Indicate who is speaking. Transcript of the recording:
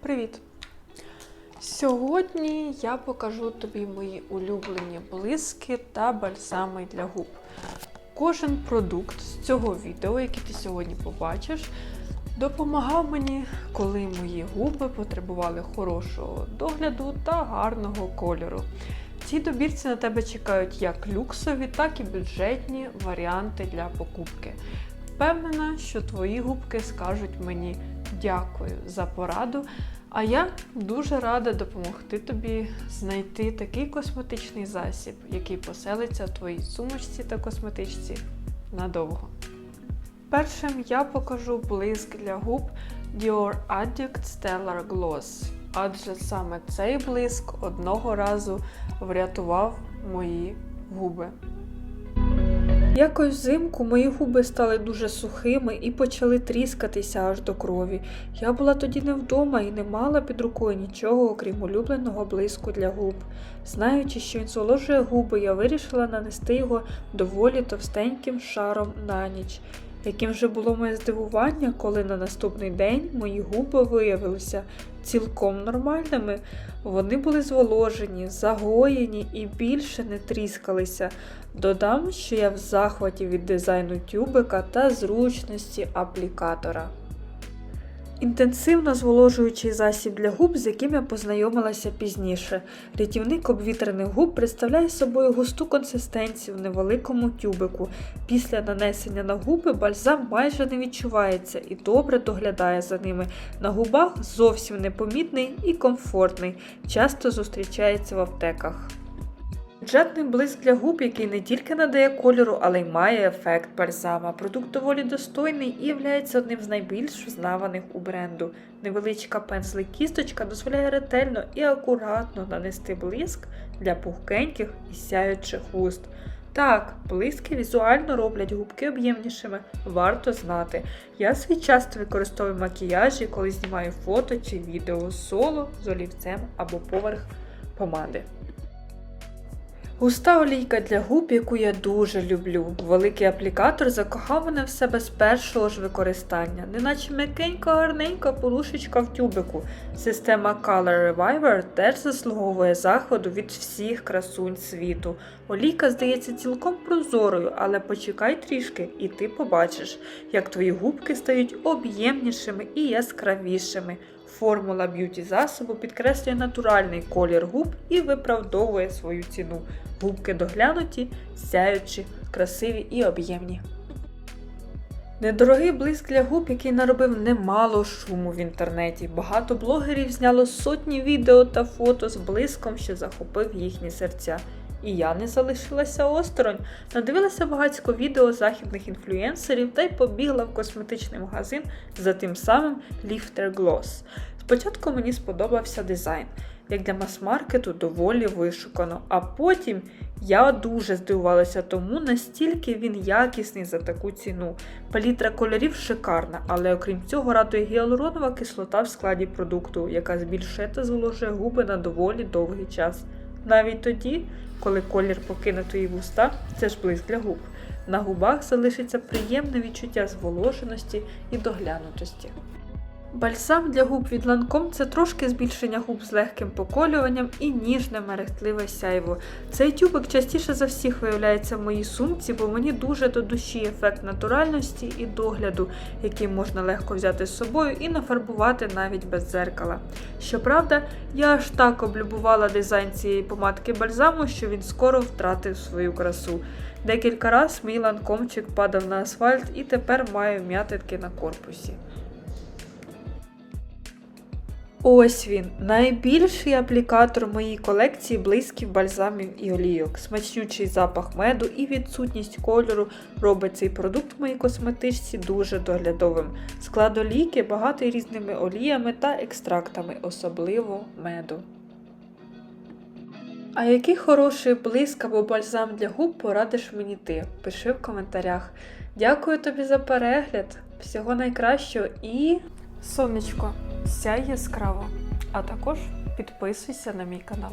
Speaker 1: Привіт! Сьогодні я покажу тобі мої улюблені блиски та бальзами для губ. Кожен продукт з цього відео, який ти сьогодні побачиш, допомагав мені, коли мої губи потребували хорошого догляду та гарного кольору. В цій добірці на тебе чекають як люксові, так і бюджетні варіанти для покупки. Впевнена, що твої губки скажуть мені дякую за пораду. А я дуже рада допомогти тобі знайти такий косметичний засіб, який поселиться в твоїй сумочці та косметичці надовго. Першим я покажу блиск для губ Dior Addict Stellar Gloss, адже саме цей блиск одного разу врятував мої губи. Якось взимку мої губи стали дуже сухими і почали тріскатися аж до крові. Я була тоді не вдома і не мала під рукою нічого, окрім улюбленого блиску для губ. Знаючи, що він зволожує губи, я вирішила нанести його доволі товстеньким шаром на ніч. Яким же було моє здивування, коли на наступний день мої губи виявилися цілком нормальними. Вони були зволожені, загоєні і більше не тріскалися. Додам, що я в захваті від дизайну тюбика та зручності аплікатора. Інтенсивно зволожуючий засіб для губ, з яким я познайомилася пізніше. Рятівник обвітрених губ представляє собою густу консистенцію в невеликому тюбику. Після нанесення на губи бальзам майже не відчувається і добре доглядає за ними. На губах зовсім непомітний і комфортний, часто зустрічається в аптеках. Бюджетний блиск для губ, який не тільки надає кольору, але й має ефект бальзама. Продукт доволі достойний і є одним з найбільш взнаваних у бренду. Невеличка пензлик-кісточка дозволяє ретельно і акуратно нанести блиск для пухкеньких і сяючих вуст. Так, блиски візуально роблять губки об'ємнішими, варто знати. Я свій часто використовую макіяжі, коли знімаю фото чи відео соло з олівцем або поверх помади. Густа олійка для губ, яку я дуже люблю. Великий аплікатор закохав мене в себе з першого ж використання, неначе м'якенька гарненька полушечка в тюбику. Система Color Reviver теж заслуговує заходу від всіх красунь світу. Олійка здається цілком прозорою, але почекай трішки, і ти побачиш, як твої губки стають об'ємнішими і яскравішими. Формула б'юті засобу підкреслює натуральний колір губ і виправдовує свою ціну. Губки доглянуті, сяючі, красиві і об'ємні. Недорогий блиск для губ, який наробив немало шуму в інтернеті. Багато блогерів зняло сотні відео та фото з блиском, що захопив їхні серця. І я не залишилася осторонь, надивилася багатько відео західних інфлюенсерів та й побігла в косметичний магазин за тим самим Lifter Gloss. Спочатку мені сподобався дизайн, як для мас-маркету доволі вишукано, а потім я дуже здивувалася тому, настільки він якісний за таку ціну. Палітра кольорів шикарна, але окрім цього радує гіалуронова кислота в складі продукту, яка збільшує та зволожує губи на доволі довгий час. Навіть тоді, коли колір покине твої вуста, це ж блиск для губ. На губах залишиться приємне відчуття зволоженості і доглянутості. Бальзам для губ від Lancome – це трошки збільшення губ з легким поколюванням і ніжне мерехтливе сяйво. Цей тюбик частіше за всіх виявляється в моїй сумці, бо мені дуже до душі ефект натуральності і догляду, який можна легко взяти з собою і нафарбувати навіть без дзеркала. Щоправда, я аж так облюбувала дизайн цієї помадки бальзаму, що він скоро втратив свою красу. Декілька разів мій ланкомчик падав на асфальт і тепер має вм'ятинки на корпусі. Ось він, найбільший аплікатор моїй колекції блисків бальзамів і олійок. Смачнючий запах меду і відсутність кольору робить цей продукт в моїй косметичці дуже доглядовим. Склад олійки багатий різними оліями та екстрактами, особливо меду. А який хороший блиск або бальзам для губ порадиш мені ти? Пиши в коментарях. Дякую тобі за перегляд. Всього найкращого і. Сонечко, сяй яскраво, а також підписуйся на мій канал.